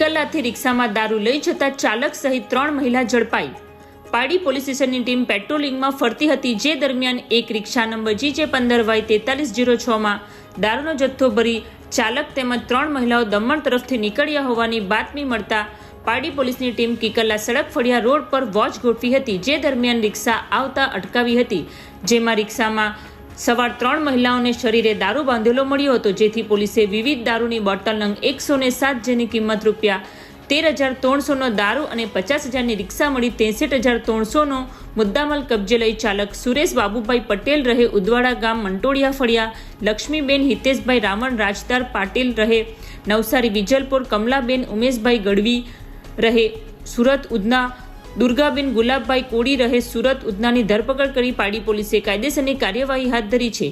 કિકલ્લાથી રિક્ષામાં દારૂ લઈ જતા ચાલક સહિત ત્રણ મહિલા ઝડપાઈ. પાડી પોલીસ સ્ટેશનની ટીમ પેટ્રોલિંગમાં ફરતી હતી, જે દરમિયાન એક રિક્ષા નંબર જી પંદર વાય તેતાલીસ જીરો છમાં દારૂનો જથ્થો ભરી ચાલક તેમજ ત્રણ મહિલાઓ દમણ તરફથી નીકળ્યા હોવાની બાતમી મળતા પાડી પોલીસની ટીમ કિકલ્લા સડક ફળિયા રોડ પર વોચ ગોઠવી હતી, જે દરમિયાન રિક્ષા આવતા અટકાવી હતી, જેમાં રિક્ષામાં સવાર ત્રણ મહિલાઓને શરીરે દારૂ બાંધેલો મળ્યો હતો, જેથી પોલીસે વિવિધ દારૂની બોટલ નંગ એકસો ને સાત જેની કિંમત રૂપિયા તેર હજાર ત્રણસોનો દારૂ અને પચાસ હજારની રિક્ષા મળી ત્રેસઠ હજાર ત્રણસોનો મુદ્દામાલ કબજે લઈ ચાલક સુરેશ બાબુભાઈ પટેલ રહે ઉદવાડા ગામ મંટોળિયા ફળિયા, લક્ષ્મીબેન હિતેશભાઈ રાવણ રાજદાર પાટીલ રહે નવસારી, વિજલપુર, કમલાબેન ઉમેશભાઈ ગઢવી રહે સુરત, ઉધના દુર્ગાબેન ગુલાબભાઈ કોડી રહે સુરત ઉધનાની ધરપકડ કરી પાડી પોલીસે કાયદેસરની કાર્યવાહી હાથ ધરી છે.